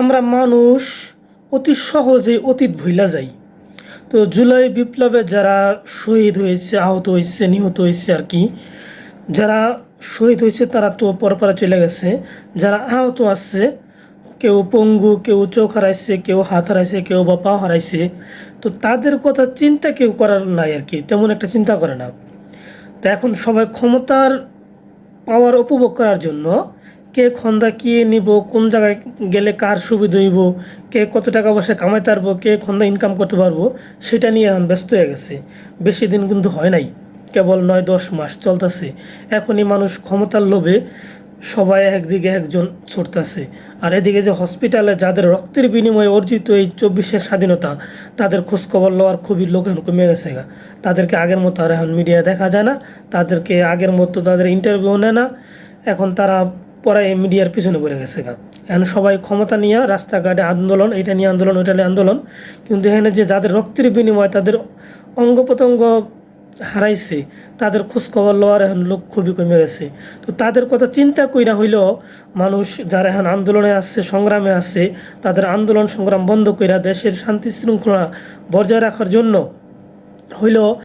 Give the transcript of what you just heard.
আমরা মানুষ অতি সহজে অতীত ভুলা যাই। তো জুলাই বিপ্লবে যারা শহীদ হয়েছে, আহত হয়েছে, নিহত হয়েছে আর কি, যারা শহীদ হয়েছে তারা তো পরপরে চলে গেছে। যারা আহত আছে, কেউ পঙ্গু, কেউ চোখ হারাইছে, কেউ হাত হারাইছে, কেউ বা পা হারাইছে, তো তাদের কথা চিন্তা কেউ করার নাই আর কি, তেমন একটা চিন্তা করে না। তো এখন সবাই ক্ষমতার পাওয়ার উপভোগ করার জন্য কে খন্দা কে নিব, কোন জায়গায় গেলে কার সুবিধা হইব, কে কত টাকা পয়সা কামাইতে পারব, কে খন্দা ইনকাম করতে পারব, সেটা নিয়ে এখন ব্যস্ত হয়ে গেছে। বেশি দিন কিন্তু হয় নাই, কেবল নয় দশ মাস চলতেছে। এখনই মানুষ ক্ষমতার লোভে সবাই একদিকে একজন ছুটতেছে। আর এদিকে যে হসপিটালে যাদের রক্তের বিনিময়ে অর্জিত এই চব্বিশের স্বাধীনতা, তাদের খোঁজখবর লওয়ার খুবই লোক এখন কমে গেছে গা। তাদেরকে আগের মতো আর এখন মিডিয়া দেখা যায় না, তাদেরকে আগের মতো তাদের ইন্টারভিউ নেয় না। এখন তারা পরে মিডিয়ার পিছনে পড়ে গেছে গা। এখন সবাই ক্ষমতা নিয়ে রাস্তাঘাটে আন্দোলন, এটা নিয়ে আন্দোলন, ওইটা নিয়ে আন্দোলন, কিন্তু এখানে যে যাদের রক্তের বিনিময়ে তাদের অঙ্গ প্রত্যঙ্গ হারাইছে, তাদের খোঁজখবর লওয়ার এখন লোক খুবই কমে গেছে। তো তাদের কথা চিন্তা কইরা হইলেও মানুষ যারা এখন আন্দোলনে আসছে, সংগ্রামে আছে তাদের আন্দোলন, সংগ্রাম বন্ধ কইরা দেশের শান্তি শৃঙ্খলা বজায় রাখার জন্য হইল